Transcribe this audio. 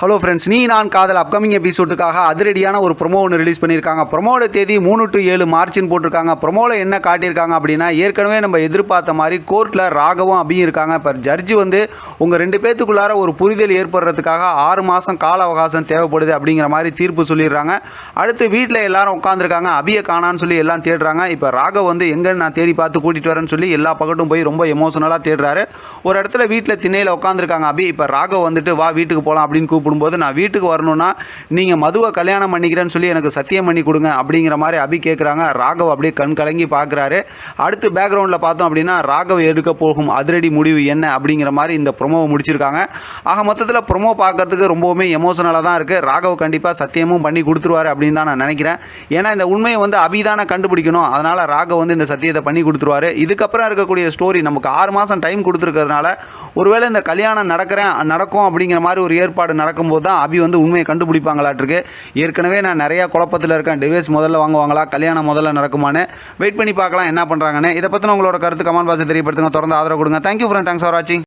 Hello friends நீ நான் காதல் அப்கமிங் எபிசோடுக்காக அதிரடியான ஒரு ப்ரொமோ ஒன்று ரிலீஸ் பண்ணியிருக்காங்க. ப்ரொமோட தேதி மூணு டு ஏழு மார்ச்னு போட்டிருக்காங்க. ப்ரொமோவில் என்ன காட்டியிருக்காங்க அப்படின்னா ஏற்கனவே நம்ம எதிர்பார்த்த மாதிரி கோர்ட்டில் ராகவும் அபியும் இருக்காங்க. இப்போ ஜட்ஜி வந்து உங்கள் ரெண்டு பேத்துக்குள்ளார ஒரு புரிதல் ஏற்படுறதுக்காக ஆறு மாதம் கால அவகாசம் தேவைப்படுது அப்படிங்கிற மாதிரி தீர்ப்பு சொல்லிடுறாங்க. அடுத்து வீட்டில் எல்லாரும் உட்காந்துருக்காங்க அபியை காணான்னு சொல்லி எல்லாம் தேடுறாங்க. இப்போ ராகவ் வந்து எங்கன்னு நான் தேடி பார்த்து கூட்டிகிட்டு வரேன்னு சொல்லி எல்லா பக்கட்டும் போய் ரொம்ப எமோஷனலாக தேடுறாரு. ஒரு இடத்துல வீட்டில் திண்ணையில் உட்காந்துருக்காங்க அபி. இப்போ ராகவ் வந்துட்டு வா வீட்டுக்கு போகலாம் அப்படின்னு கூப்பிடும்போது நான் வீட்டுக்கு வரணும்னா நீங்கள் மதுவை கல்யாணம் பண்ணிக்கிறேன்னு சொல்லி எனக்கு சத்தியம் பண்ணி கொடுங்க அப்படிங்கிற மாதிரி அபி கேட்குறாங்க ராகவ் அப்படியே கண் கலங்கி பார்க்குறாரு அடுத்து பேக்ரவுண்டில் பார்த்தோம் அப்படின்னா ராகவ் எடுக்க போகும் அதிரடி முடிவு என்ன அப்படிங்கிற மாதிரி இந்த ப்ரொமோவை முடிச்சிருக்காங்க. ஆக மொத்தத்தில் ப்ரொமோ பார்க்கறதுக்கு ரொம்பவுமே எமோஷனலாக தான் இருக்குது ராகவ் கண்டிப்பாக சத்தியமும் பண்ணி கொடுத்துருவாரு அப்படின்னு தான் நான் நினைக்கிறேன். ஏன்னா இந்த உண்மையை வந்து அபிதானே கண்டுபிடிக்கணும். அதனால் ராகவ் வந்து இந்த சத்தியத்தை பண்ணி கொடுத்துருவாரு. இதுக்கப்புறம் இருக்கக்கூடிய ஸ்டோரி நமக்கு ஆறு மாதம் டைம் கொடுத்துருக்கறதுனால ஒருவேளை இந்த கல்யாணம் நடக்கிறேன் நடக்கும் அப்படிங்கிற மாதிரி ஒரு ஏற்பாடு நடக்கும்போது தான் அபி வந்து உண்மையை கண்டுபிடிப்பாங்களாட்டிருக்கு. ஏற்கனவே நான் நிறையா குழப்பத்தில் இருக்கேன். டிவைஸ் முதல்ல வாங்குவாங்களா? கல்யாணம் முதல்ல நடக்குமான்னு. வெயிட் பண்ணி பார்க்கலாம் என்ன பண்ணுறாங்கன்னு இதை பற்றின உங்களோட கருத்து கமெண்ட் பாக்ஸ் தெரியப்படுத்துங்க. தொடர்ந்து ஆதரவு கொடுங்க. தேங்க்யூ ஃப்ரெண்ட் தேங்க்ஸ் ஃபார் வாட்சிங்